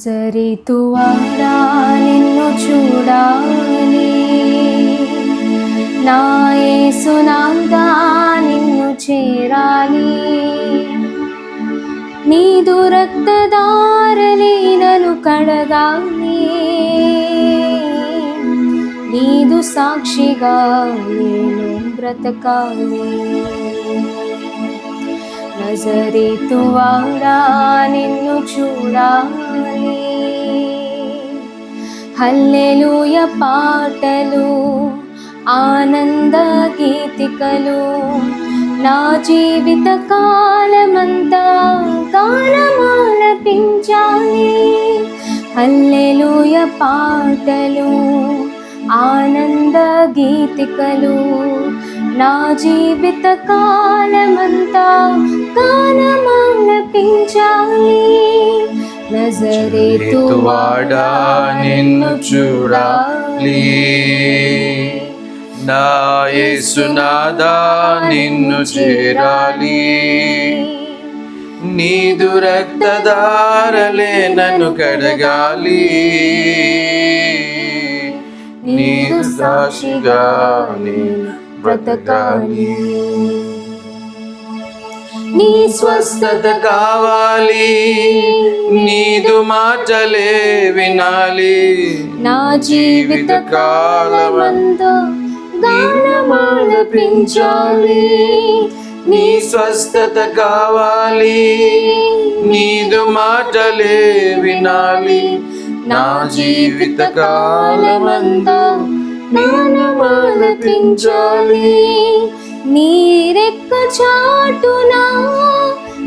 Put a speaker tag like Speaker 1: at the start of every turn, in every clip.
Speaker 1: నజరితువాడా నిన్ను చూడాలి నా యేసునాదా నిన్ను చేరాలి. నీదు రక్తదారలే నన్ను కడగాలి. నీదు సాక్షిగా నేను బ్రతకాలి. నజరేతువాడా నిన్ను చూడాలి. హల్లెలూయ పాటలు ఆనంద గీతికలు. నా జీవిత కాలమంతా గానమాలపించాలి. హల్లెలూయ పాటలు ఆనంద గీతికలు. నా జీవిత కాలమంతా గానమాలపించాలి
Speaker 2: నజరేతువాడా నిన్ను చూడాలి. నా యేసునాదా నిన్ను చేరాలి. నీదు రక్తదారలే నన్ను కడగాలి. నీదు సాక్షిగా నేను బ్రతకాలి.
Speaker 1: నీ
Speaker 2: స్వస్థత కావాలి. నీదు మాటలే వినాలి.
Speaker 1: నా జీవిత కాలమందు గానమాలపించాలి
Speaker 2: నీ స్వస్థత కావాలి. నీదు మాటలే వినాలి. నా జీవిత కాలమంతా
Speaker 1: గానమాలపించాలి నీరెక్క చాటునా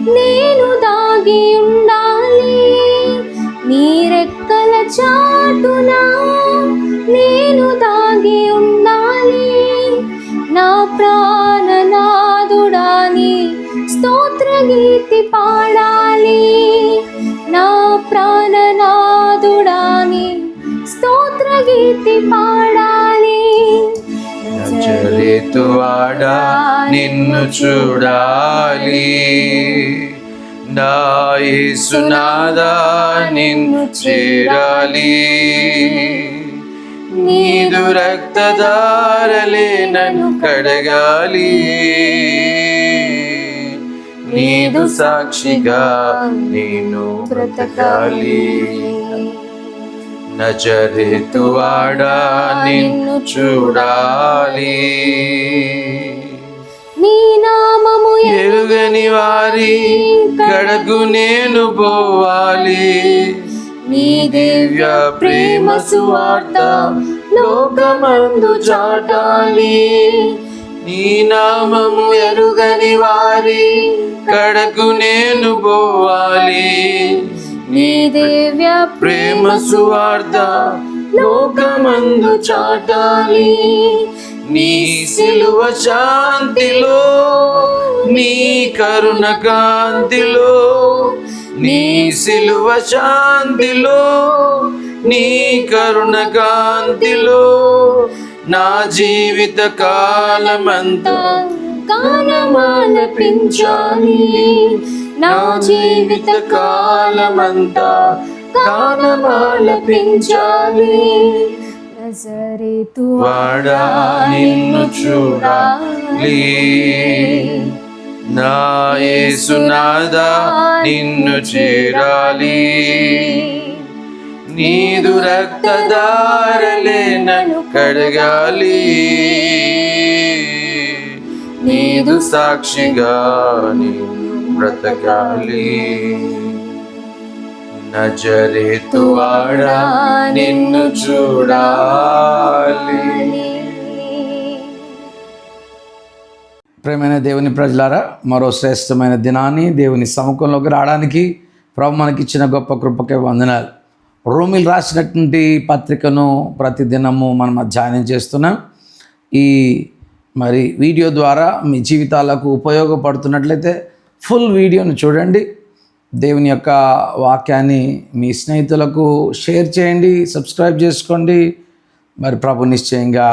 Speaker 1: నేను దాగి ఉండాలి. నీరెక్కల చాటున నేను దాగి ఉండాలి. నా ప్రాణనాదుడాని స్తోత్ర గీతి పాడాలి. నా ప్రాణనాదుడాని స్తోత్ర గీతి పాడాలి.
Speaker 2: నజరేతువాడా నిన్ను చూడాలి. నా సునాదా నిన్ను చేరాలి. నీదు రక్తదారలే నన్ను కడగాలి. నీదు సాక్షిగా నేను బ్రతకాలి. నజరేతువాడా నిన్ను చూడాలి.
Speaker 1: నీ నామము
Speaker 2: ఎరుగని వారి కడకు నేను పోవాలి
Speaker 1: నీ
Speaker 2: దివ్య ప్రేమ సువార్త లోకమందు చాటాలి. నీ నామము ఎరుగని వారి కడకు నేను పోవాలి
Speaker 1: నీ దివ్య
Speaker 2: ప్రేమ సువార్త లోకమందు చాటాలి. నీ సిలువ శాంతిలో నీ కరుణ కాంతిలో నీ సిలువ శాంతిలో నీ కరుణ కాంతిలో నా జీవిత కాలమంతా
Speaker 1: గానమాలపించాలి. నా జీవిత కాలమంతా గానమాలపించాలి నజరేతు
Speaker 2: వాడా నిన్ను చూడాలి. నా యేసునాదా నిన్ను చేరాలి. నీదు రక్తదారలే నన్ను కడగాలి. నీదు సాక్షిగా నేను బ్రతకాలి నజరేతువాడా నిన్ను చూడాలి
Speaker 3: ప్రేమైన దేవుని ప్రజలారా మరో శ్రేష్టమైన దినాన్ని దేవుని సముఖంలోకి రావడానికి ప్రభు మనకిచ్చిన గొప్ప కృపకే వందనాలు. రోమిల్ రాసినటువంటి పత్రికను ప్రతిదినము మనం అధ్యయనం చేస్తున్నాం. ఈ మరి వీడియో ద్వారా మీ జీవితాలకు ఉపయోగపడుతున్నట్లయితే ఫుల్ వీడియోను చూడండి. దేవుని యొక్క వాక్యాన్ని మీ స్నేహితులకు షేర్ చేయండి సబ్స్క్రైబ్ చేసుకోండి. మరి ప్రభు నిశ్చయంగా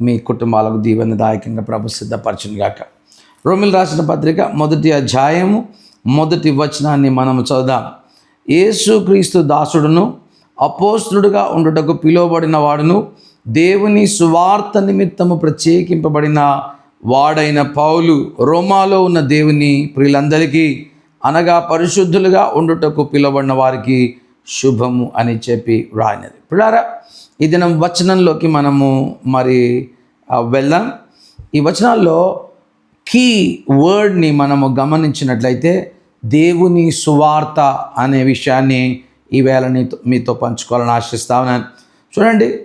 Speaker 3: మీ కుటుంబాలకు దీవెనదాయకంగా ప్రభు సిద్ధపరచునుగాక. రోమిల్ రాసిన పత్రిక మొదటి అధ్యాయము మొదటి వచనాన్ని మనం చదుదాం యేసుక్రీస్తు దాసుడును అపోస్తుడుగా ఉండుటకు పిలువబడిన వాడును దేవుని సువార్త నిమిత్తము ప్రత్యేకింపబడిన వాడైన పౌలు రోమాలో ఉన్న దేవుని ప్రియులందరికీ అనగా పరిశుద్ధులుగా ఉండుటకు పిలువబడిన వారికి శుభము అని చెప్పి రాయినది పిల్లారా ఈ దినం వచనంలోకి మనము మరి వెళ్దాం. ఈ వచనాల్లో కీ వర్డ్ని మనము గమనించినట్లయితే దేవుని సువార్త అనే విషయాన్ని ఈవేళ నీతో మీతో పంచుకోవాలని ఆశిస్తా ఉన్నాను. చూడండి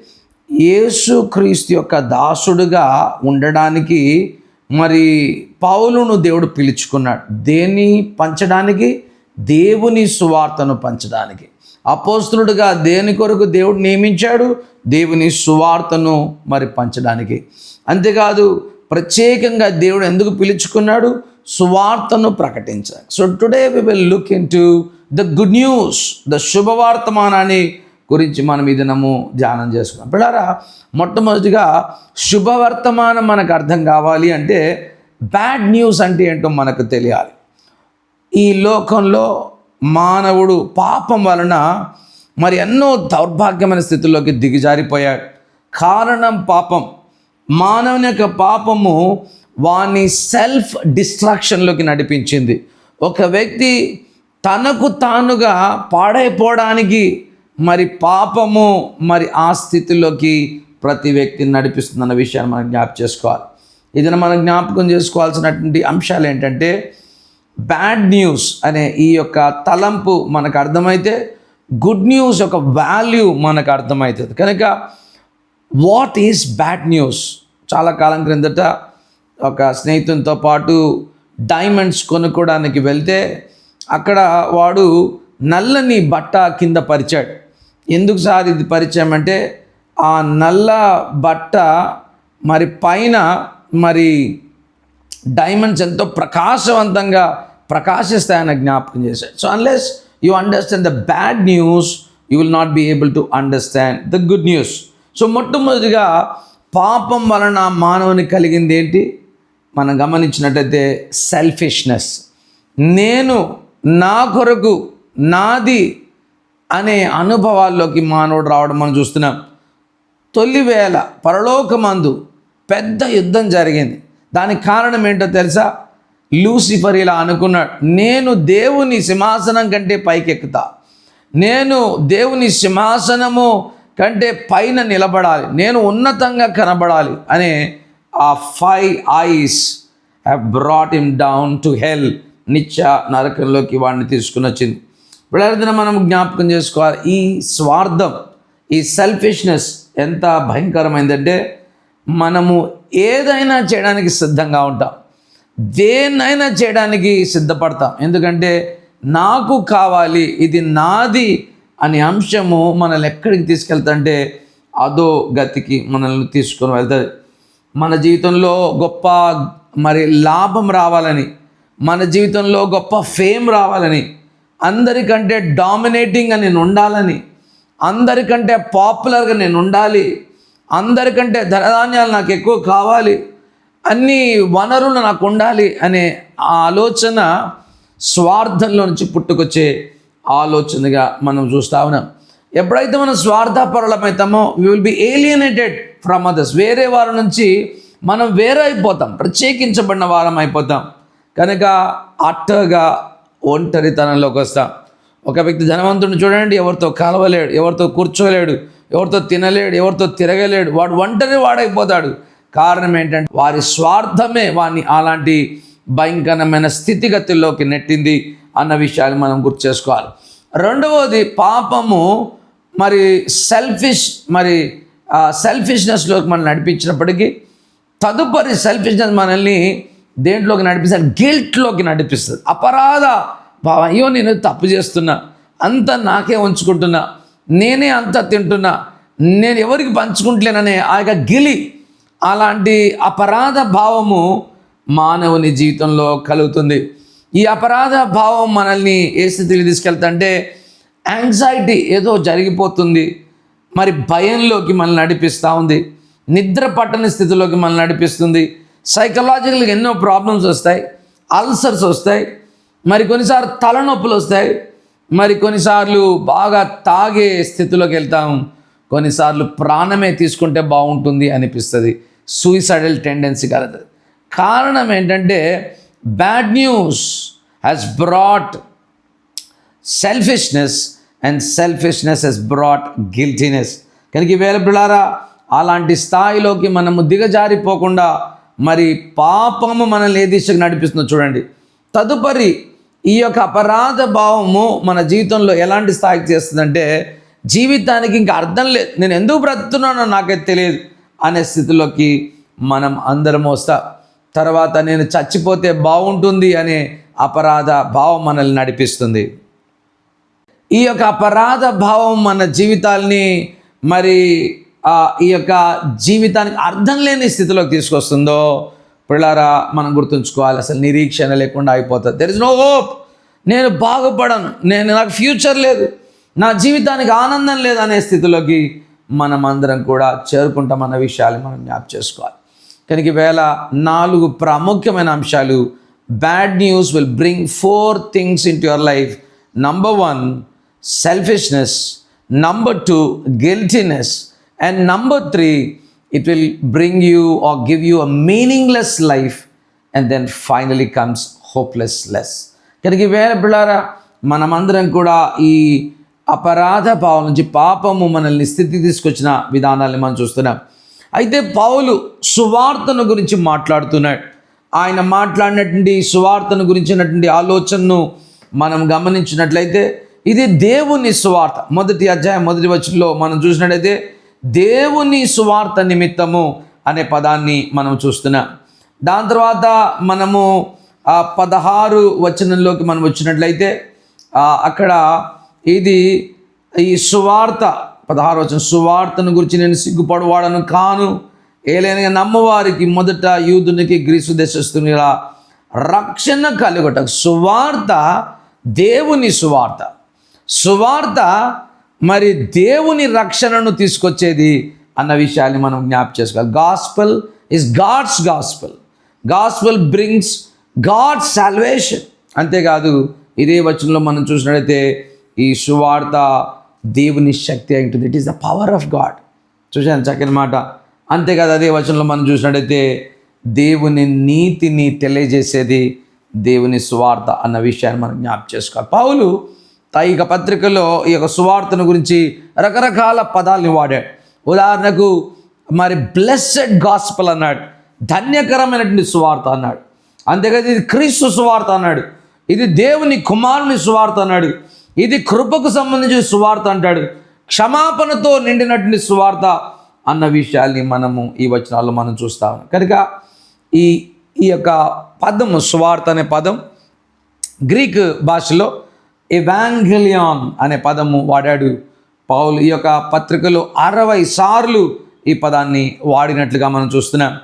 Speaker 3: యేసుక్రీస్తు యొక్క దాసుడుగా ఉండడానికి మరి పౌలును దేవుడు పిలుచుకున్నాడు. దేన్ని పంచడానికి? దేవుని సువార్తను పంచడానికి. అపోస్తులుడుగా దేని కొరకు దేవుడు నియమించాడు? దేవుని సువార్తను మరి పంచడానికి. అంతేకాదు ప్రత్యేకంగా దేవుడు ఎందుకు పిలుచుకున్నాడు? సువార్తను ప్రకటించాలి so today we will look into the good news the శుభవర్తమానాన్ని గురించి మనం ఈ దినము ధ్యానం చేసుకున్నాం. పిల్లారా మొట్టమొదటిగా శుభవర్తమానం మనకు అర్థం కావాలి అంటే బ్యాడ్ న్యూస్ అంటే ఏంటో మనకు తెలియాలి. ఈ లోకంలో మానవుడు పాపం వలన మరి ఎన్నో దౌర్భాగ్యమైన స్థితిలోకి దిగజారిపోయాడు. కారణం పాపం. మానవుని యొక్క పాపము వాని సెల్ఫ్ డిస్ట్రాక్షన్లోకి నడిపించింది. ఒక వ్యక్తి తనకు తానుగా పాడైపోవడానికి మరి పాపము మరి ఆ స్థితిలోకి ప్రతి వ్యక్తిని నడిపిస్తుందన్న విషయాన్ని మనం జ్ఞాపకం చేసుకోవాలి. ఇది మనం జ్ఞాపకం చేసుకోవాల్సినటువంటి అంశాలు ఏంటంటే బ్యాడ్ న్యూస్ అనే ఈ యొక్క తలంపు మనకు అర్థమైతే గుడ్ న్యూస్ యొక్క వాల్యూ మనకు అర్థమవుతుంది కనుక వాట్ ఈస్ బ్యాడ్ న్యూస్? చాలా కాలం క్రిందట ఒక స్నేహితునితో పాటు డైమండ్స్ కొనుక్కోవడానికి వెళ్తే అక్కడ వాడు నల్లని బట్ట కింద పరిచాడు. ఎందుకు సార్ ఇది పరిచయం అంటే ఆ నల్ల బట్ట మరి పైన మరి డైమండ్స్ ఎంతో ప్రకాశవంతంగా ప్రకాశిస్తాయని జ్ఞాపకం చేశాడు so unless you understand the bad news you will not be able to understand the good news so మొట్టమొదటిగా పాపం వలన మానవుని కలిగింది ఏంటి? మనం గమనించినట్టయితే సెల్ఫిష్నెస్ నేను నా కొరకు నాది అనే అనుభవాల్లోకి మానవుడు రావడం మనం చూస్తున్నాం. తొలివేళ పరలోకమందు పెద్ద యుద్ధం జరిగింది. దానికి కారణం ఏంటో తెలుసా? లూసిఫర్ ఇలా అనుకున్నాడు నేను దేవుని సింహాసనం కంటే పైకెక్కుతా. నేను దేవుని సింహాసనము కంటే పైన నిలబడాలి. నేను ఉన్నతంగా కనబడాలి. అనే ఆ five eyes have brought him down to hell నిత్య నరకంలోకి వాడిని తీసుకుని వచ్చింది. ఇప్పుడు మనం జ్ఞాపకం చేసుకోవాలి. ఈ స్వార్థం ఈ సెల్ఫిష్నెస్ ఎంత భయంకరమైందంటే మనము ఏదైనా చేయడానికి సిద్ధంగా ఉంటాం. దేన్నైనా చేయడానికి సిద్ధపడతాం. ఎందుకంటే నాకు కావాలి ఇది నాది అనే అంశము మనల్ని ఎక్కడికి తీసుకెళ్తుంటే అదో గతికి మనల్ని తీసుకొని వెళ్తుంది. మన జీవితంలో గొప్ప మరి లాభం రావాలని మన జీవితంలో గొప్ప ఫేమ్ రావాలని అందరికంటే డామినేటింగ్గా నేను ఉండాలని అందరికంటే పాపులర్గా నేను ఉండాలి అందరికంటే ధనధాన్యాలు నాకు ఎక్కువ కావాలి అన్ని వనరులు నాకు ఉండాలి అనే ఆలోచన స్వార్థంలో నుంచి పుట్టుకొచ్చే ఆలోచనగా మనం చూస్తా ఉన్నాం. ఎప్పుడైతే మనం స్వార్థపరులమవుతామో we will be alienated from others వేరే వారి నుంచి మనం వేరే అయిపోతాం ప్రత్యేకించబడిన వారం అయిపోతాం. కనుక అట్టగా ఒంటరితనంలోకి వస్తాం. ఒక వ్యక్తి ధనవంతుడిని చూడండి ఎవరితో కలవలేడు ఎవరితో కూర్చోలేడు ఎవరితో తినలేడు ఎవరితో తిరగలేడు వాడు ఒంటరి వాడైపోతాడు. కారణం ఏంటంటే వారి స్వార్థమే వాడిని అలాంటి భయంకరమైన స్థితిగతుల్లోకి నెట్టింది అన్న విషయాన్ని మనం గుర్తు చేసుకోవాలి. రెండవది పాపము మరి సెల్ఫిష్ మరి సెల్ఫిష్నెస్లోకి మనం నడిపించినప్పటికీ తదుపరి సెల్ఫిష్నెస్ మనల్ని దేంట్లోకి నడిపిస్తాడు? గిల్ట్లోకి నడిపిస్తుంది అపరాధ. భావం అయ్యో నేను తప్పు చేస్తున్నా. అంత నాకే ఉంచుకుంటున్నా. నేనే అంత తింటున్నా. నేను ఎవరికి పంచుకుంటలేననే ఆ యొక్క గిలి అలాంటి అపరాధ భావము మానవుని జీవితంలో కలుగుతుంది. ఈ అపరాధ భావం మనల్ని ఏ స్థితికి తీసుకెళ్తుంటే యాంగ్జైటీ ఏదో జరిగిపోతుంది. మరి భయంలోకి మనల్ని నడిపిస్తూ ఉంది. నిద్ర పట్టని స్థితిలోకి మనల్ని నడిపిస్తుంది. సైకలాజికల్గా ఎన్నో ప్రాబ్లమ్స్ వస్తాయి. అల్సర్స్ వస్తాయి. మరి కొన్నిసార్లు తలనొప్పులు వస్తాయి. మరి కొన్నిసార్లు బాగా తాగే స్థితిలోకి వెళ్తాం. కొన్నిసార్లు ప్రాణమే తీసుకుంటే బాగుంటుంది అనిపిస్తుంది. సూయిసైడల్ టెండెన్సీ కలదు. కారణం ఏంటంటే bad news has brought selfishness and selfishness has brought guiltiness కనుక వేల పిల్లారా అలాంటి స్థాయిలోకి మనము దిగజారిపోకుండా మరి పాపము మనల్ని ఏ దిశకు నడిపిస్తుందో చూడండి. తదుపరి ఈ యొక్క అపరాధ భావము మన జీవితంలో ఎలాంటి స్థాయికి చేస్తుందంటే జీవితానికి ఇంకా అర్థం లేదు. నేను ఎందుకు బ్రతుకుతున్నానో నాకైతే తెలియదు అనే స్థితిలోకి మనం అందరం వస్తా. తర్వాత నేను చచ్చిపోతే బాగుంటుంది అనే అపరాధ భావం మనల్ని నడిపిస్తుంది. ఈ యొక్క అపరాధ భావం మన జీవితాల్ని మరి ఈ యొక్క జీవితానికి అర్థం లేని స్థితిలోకి తీసుకొస్తుందో పిల్లారా మనం గుర్తుంచుకోవాలి అసలు నిరీక్షణ లేకుండా అయిపోతుంది. దెర్ ఇస్ నో హోప్ నేను బాగుపడను. నేను నాకు ఫ్యూచర్ లేదు. నా జీవితానికి ఆనందం లేదు అనే స్థితిలోకి మనం అందరం కూడా చేరుకుంటామన్న విషయాలు మనం జ్ఞాప చేసుకోవాలి. కనుక వేళ నాలుగు ప్రాముఖ్యమైన అంశాలు bad news will bring four things in your life number one selfishness number two guiltiness and number three it will bring you or give you a meaningless life and then finally comes hopelessness కనుక వేరే పిల్లారా మనమందరం కూడా ఈ అపరాధ భావం నుంచి పాపము మనల్ని స్థితి తీసుకొచ్చిన విధానాన్ని మనం చూస్తున్నాం. అయితే పౌలు సువార్తను గురించి మాట్లాడుతున్నాడు. ఆయన మాట్లాడినటువంటి సువార్తను గురించినటువంటి ఆలోచనను మనం గమనించినట్లయితే ఇది దేవుని సువార్త. మొదటి అధ్యాయం మొదటి వచనంలో మనం చూసినట్లయితే దేవుని సువార్త నిమిత్తము అనే పదాన్ని మనం చూస్తున్నాం. దాని తర్వాత మనము ఆ పదహారు వచనంలోకి మనం వచ్చినట్లయితే అక్కడ ఇది ఈ సువార్త పదహారు వచనం సువార్తను గురించి నేను సిగ్గుపడవాడను కాను. ఏలైనా నమ్మవారికి మొదట యూదునికి గ్రీసు దేశస్తునిలా రక్షణ కలుగుట సువార్త దేవుని సువార్త. సువార్త మరి దేవుని రక్షణను తీసుకొచ్చేది అన్న విషయాన్ని మనం జ్ఞాప చేసుకోవాలి. Gospel is God's gospel gospel brings God salvation అంతేకాదు ఇదే వచనంలో మనం చూసినట్లయితే ఈ సువార్త దేవుని శక్తి అయి ఉంటుంది. It is the power of God చూశాను చక్కని మాట. అంతేకాదు అదే వచనంలో మనం చూసినట్టయితే దేవుని నీతిని తెలియజేసేది దేవుని సువార్త అన్న విషయాన్ని మనం జ్ఞాపకం చేసుకోవాలి. పౌలు యొక్క పత్రికలో ఈ యొక్క సువార్తను గురించి రకరకాల పదాలని వాడాడు. ఉదాహరణకు మరి బ్లెస్సెడ్ గాస్పల్ అన్నాడు ధన్యకరమైనటువంటి సువార్త అన్నాడు. అంతేకాదు ఇది క్రీస్తు సువార్త అన్నాడు ఇది దేవుని కుమారుని సువార్త అన్నాడు ఇది కృపకు సంబంధించిన సువార్త అంటాడు క్షమాపణతో నిండినటువంటి సువార్త అన్న విషయాల్ని మనము ఈ వచనాల్లో మనం చూస్తాం. కనుక ఈ ఈ యొక్క పదము సువార్త అనే పదం గ్రీక్ భాషలో ఎవాంగలియాన్ అనే పదము వాడాడు. పౌలు ఈ యొక్క పత్రికలో అరవై సార్లు ఈ పదాన్ని వాడినట్లుగా మనం చూస్తున్నాం.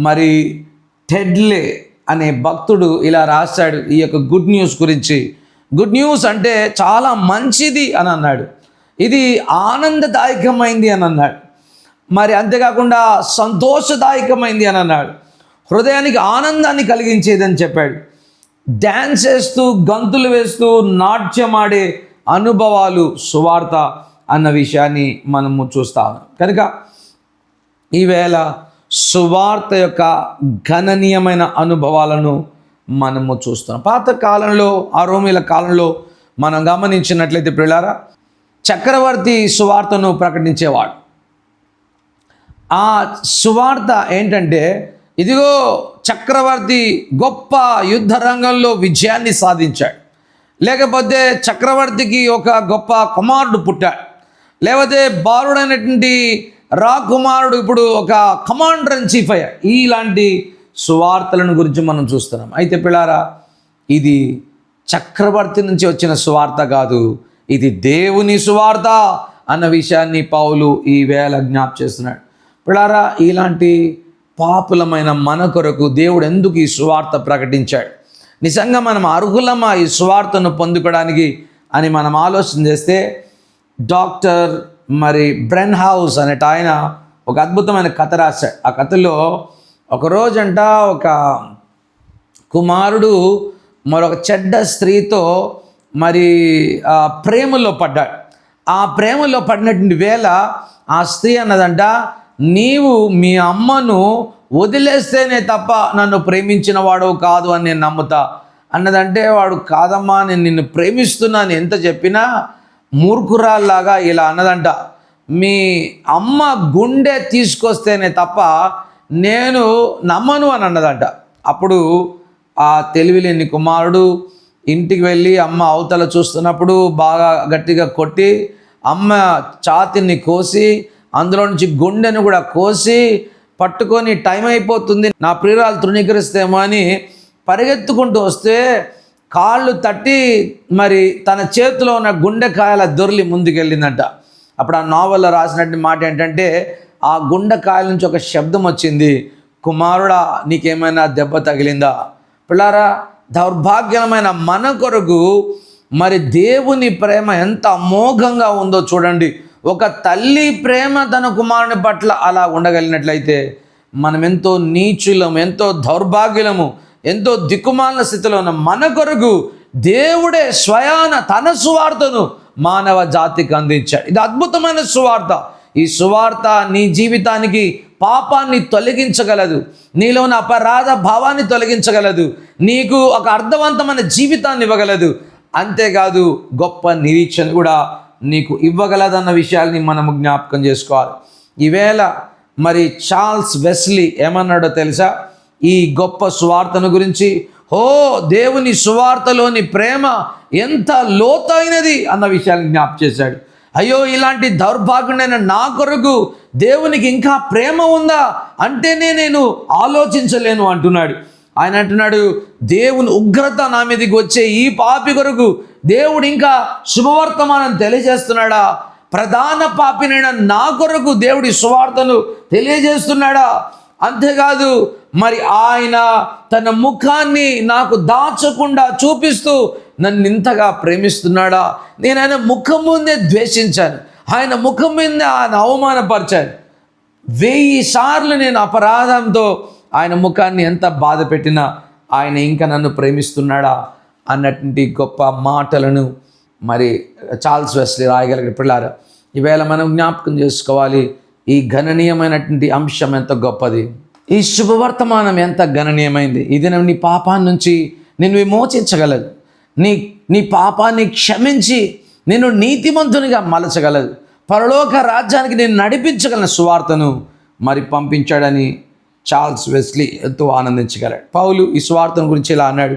Speaker 3: మరి టెడ్లే అనే భక్తుడు ఇలా రాశాడు ఈ యొక్క గుడ్ న్యూస్ గురించి. గుడ్ న్యూస్ అంటే చాలా మంచిది అని అన్నాడు. ఇది ఆనందదాయకమైంది అని అన్నాడు. మరి అంతేకాకుండా సంతోషదాయకమైంది అని అన్నాడు. హృదయానికి ఆనందాన్ని కలిగించేది అని చెప్పాడు. డ్యాన్స్ వేస్తూ గంతులు వేస్తూ నాట్యమాడే అనుభవాలు సువార్త అన్న విషయాన్ని మనము చూస్తాం కనుక ఈవేళ సువార్త యొక్క గణనీయమైన అనుభవాలను మనము చూస్తున్నాం. పాత కాలంలో ఆ రోమిల కాలంలో మనం గమనించినట్లయితే పిల్లారా చక్రవర్తి సువార్తను ప్రకటించేవాడు. ఆ సువార్త ఏంటంటే ఇదిగో చక్రవర్తి గొప్ప యుద్ధ రంగంలో విజయాన్ని సాధించాడు. లేకపోతే చక్రవర్తికి ఒక గొప్ప కుమారుడు పుట్టాడు. లేకపోతే బాలుడైనటువంటి రాకుమారుడు ఇప్పుడు ఒక కమాండర్ ఇన్ చీఫ్ అయ్యాడు. ఇలాంటి సువార్తలను గురించి మనం చూస్తున్నాం. అయితే పిల్లారా ఇది చక్రవర్తి నుంచి వచ్చిన సువార్త కాదు ఇది దేవుని సువార్త అన్న విషయాన్ని పౌలు ఈ వేళ జ్ఞాప్ చేస్తున్నాడు. పిల్లారా ఇలాంటి పాపులమైన మన కొరకు దేవుడు ఎందుకు ఈ సువార్త ప్రకటించాడు? నిజంగా మనం అర్హులమా ఈ సువార్తను పొందుకోవడానికి అని మనం ఆలోచన చేస్తే డాక్టర్ మరి బ్రెన్ హౌస్ అనేట ఆయన ఒక అద్భుతమైన కథ రాశాడు. ఆ కథలో ఒక రోజంట ఒక కుమారుడు మరొక చెడ్డ స్త్రీతో మరి ఆ ప్రేమలో పడ్డాడు. ఆ ప్రేమలో పడినటువంటి వేళ ఆ స్త్రీ అన్నదంట నీవు మీ అమ్మను వదిలేస్తేనే తప్ప నన్ను ప్రేమించిన వాడు కాదు అని నేను నమ్ముతా. అన్నదంటే వాడు కాదమ్మా నేను నిన్ను ప్రేమిస్తున్నాను ఎంత చెప్పినా మూర్ఖురాల్లాగా ఇలా అన్నదంట. మీ అమ్మ గుండె తీసుకొస్తేనే తప్ప నేను నమ్మను అని అన్నదంట. అప్పుడు ఆ తెలివిలేని కుమారుడు ఇంటికి వెళ్ళి అమ్మ అవతల చూస్తున్నప్పుడు బాగా గట్టిగా కొట్టి అమ్మ ఛాతిని కోసి అందులో నుంచి గుండెను కూడా కోసి పట్టుకొని టైం అయిపోతుంది. నా ప్రియురాలు తృణీకరిస్తేమో అని పరిగెత్తుకుంటూ వస్తే కాళ్ళు తట్టి మరి తన చేతిలో ఉన్న గుండెకాయల దొర్లి ముందుకెళ్ళిందంట. అప్పుడు ఆ నావల్లో రాసినట్టు మాట ఏంటంటే ఆ గుండెకాయల నుంచి ఒక శబ్దం వచ్చింది. కుమారుడా నీకేమైనా దెబ్బ తగిలిందా? పిల్లారా దౌర్భాగ్యమైన మన కొరకు మరి దేవుని ప్రేమ ఎంత అమోఘంగా ఉందో చూడండి. ఒక తల్లి ప్రేమ తన కుమారుని పట్ల అలా ఉండగలిగినట్లయితే మనం ఎంతో నీచులము ఎంతో దౌర్భాగ్యులము ఎంతో దిక్కుమాలిన స్థితిలో ఉన్న మన కొరకు దేవుడే స్వయాన తన సువార్తను మానవ జాతికి అందించాడు. ఇది అద్భుతమైన సువార్త. ఈ సువార్త నీ జీవితానికి పాపాన్ని తొలగించగలదు. నీలో ఉన్న అపరాధ భావాన్ని తొలగించగలదు. నీకు ఒక అర్థవంతమైన జీవితాన్ని ఇవ్వగలదు. అంతేకాదు గొప్ప నిరీక్షణ కూడా నీకు ఇవ్వగలదన్న విషయాల్ని మనము జ్ఞాపకం చేసుకోవాలి. ఈవేళ మరి చార్ల్స్ వెస్లీ ఏమన్నాడో తెలుసా? ఈ గొప్ప సువార్తను గురించి ఓ దేవుని సువార్తలోని ప్రేమ ఎంత లోతైనది అన్న విషయాన్ని జ్ఞాపకం చేశాడు. అయ్యో ఇలాంటి దౌర్భాగ్యుడైన నా కొరకు దేవునికి ఇంకా ప్రేమ ఉందా? అంటేనే నేను ఆలోచించలేను అంటున్నాడు. ఆయన అంటున్నాడు దేవుని ఉగ్రత నా మీదకి వచ్చే ఈ పాపి కొరకు దేవుడు ఇంకా శుభవర్తమానం తెలియజేస్తున్నాడా? ప్రధాన పాపినైన నా కొరకు దేవుడి సువార్తను తెలియజేస్తున్నాడా? అంతేకాదు మరి ఆయన తన ముఖాన్ని నాకు దాచకుండా చూపిస్తూ నన్ను ఇంతగా ప్రేమిస్తున్నాడా? నేను ఆయన ముఖం ముందే ద్వేషించాను. ఆయన ముఖం మీద ఆయన అవమానపరిచాను. వెయ్యి సార్లు నేను అపరాధంతో ఆయన ముఖాన్ని ఎంత బాధ పెట్టినా ఆయన ఇంకా నన్ను ప్రేమిస్తున్నాడా అన్నటువంటి గొప్ప మాటలను మరి చార్ల్స్ వెస్లీ రాయగలిగిన పిల్లారు. ఈవేళ మనం జ్ఞాపకం చేసుకోవాలి ఈ గణనీయమైనటువంటి అంశం ఎంత గొప్పది. ఈ శుభవర్తమానం ఎంత గణనీయమైంది. ఇది నీ పాపాన్ని నుంచి నేను విమోచించగలదు. నీ నీ పాపాన్ని క్షమించి నేను నీతిమంతునిగా మలచగలదు. పరలోక రాజ్యానికి నేను నడిపించగలన సువార్తను మరి పంపించాడని చార్ల్స్ వెస్లీ ఎంతో ఆనందించగలడు. పౌలు ఈ సువార్తను గురించి ఇలా అన్నాడు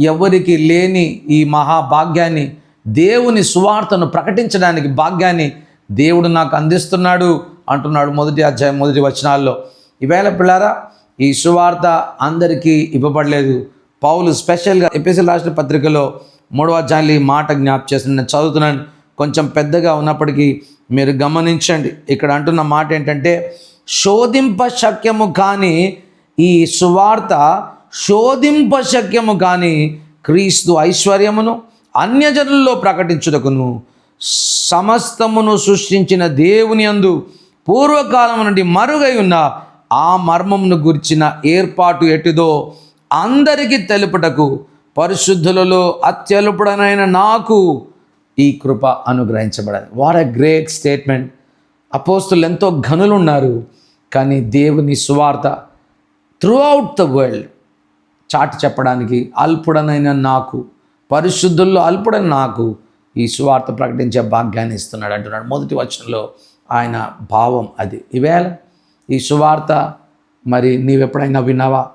Speaker 3: ఎవరికి లేని ఈ మహాభాగ్యాన్ని దేవుని సువార్తను ప్రకటించడానికి భాగ్యాన్ని దేవుడు నాకు అందిస్తున్నాడు అంటున్నాడు మొదటి అధ్యాయం మొదటి వచనాల్లో. ఈవేళ పిల్లారా ఈ సువార్త అందరికీ ఇవ్వబడలేదు. పౌలు స్పెషల్గా ఎపిఎస్ఎల్ రాసిన పత్రికలో మూడవ అధ్యాయులు ఈ మాట జ్ఞాప్ చేసిన నేను చదువుతున్నాను. కొంచెం పెద్దగా ఉన్నప్పటికీ మీరు గమనించండి. ఇక్కడ అంటున్న మాట ఏంటంటే శోధింప శక్యము కానీ ఈ సువార్త శోధింప శక్యము కానీ క్రీస్తు ఐశ్వర్యమును అన్యజనుల్లో ప్రకటించుటకును సమస్తమును సృష్టించిన దేవుని అందు పూర్వకాలం నుండి మరుగై ఉన్న ఆ మర్మమును గుర్చిన ఏర్పాటు ఎటుదో అందరికీ తెలుపుటకు పరిశుద్ధులలో అత్యలుపుడనైన నాకు ఈ కృప అనుగ్రహించబడాలి వాట్ అ గ్రేట్ స్టేట్మెంట్ అపోస్తులు ఎంతో ఘనులు ఉన్నారు కానీ దేవుని సువార్త త్రూ అవుట్ ద వరల్డ్ చాటి చెప్పడానికి అల్పుడనైన నాకు పరిశుద్ధుల్లో అల్పుడని నాకు ఈ సువార్త ప్రకటించే భాగ్యాన్ని ఇస్తున్నాడు అంటున్నాడు. మొదటి వచనంలో ఆయన భావం అది. ఈవేళ ఈ సువార్త మరి నీవెప్పుడైనా విన్నావా?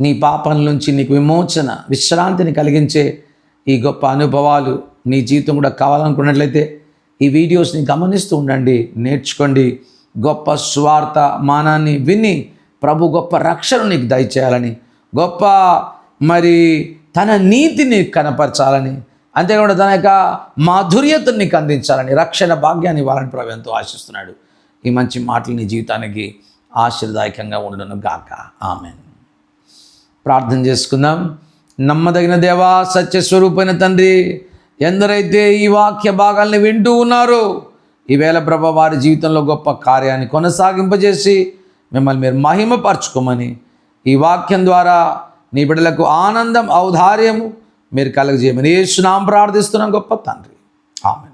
Speaker 3: నీ పాపం నుంచి నీకు విమోచన విశ్రాంతిని కలిగించే ఈ గొప్ప అనుభవాలు నీ జీవితం కూడా కావాలనుకున్నట్లయితే ఈ వీడియోస్ని గమనిస్తూ ఉండండి నేర్చుకోండి. గొప్ప స్వార్థ మానాన్ని విని ప్రభు గొప్ప రక్షణ నీకు దయచేయాలని గొప్ప మరి తన నీతిని కనపరచాలని అంతేకాకుండా తన యొక్క మాధుర్యతను నీకు అందించాలని రక్షణ భాగ్యాన్ని ఇవ్వాలని ప్రభు ఎంతో ఆశిస్తున్నాడు. ఈ మంచి మాటలు నీ జీవితానికి ఆశీర్దాయకంగా ఉండను గాక. ఆమె ప్రార్థన చేసుకుందాం. నమ్మదగిన దేవా సత్యస్వరూపైన తండ్రి ఎందరైతే ఈ వాక్య భాగాల్ని వింటూ ఉన్నారో ఈవేళ ప్రభ వారి జీవితంలో గొప్ప కార్యాన్ని కొనసాగింపజేసి మిమ్మల్ని మీరు మహిమపరచుకోమని ఈ వాక్యం ద్వారా నీ బిడ్డలకు ఆనందం ఔదార్యము మీరు కలగజేయమని ఏ నాం ప్రార్థిస్తున్నాం గొప్ప తండ్రి. ఆమె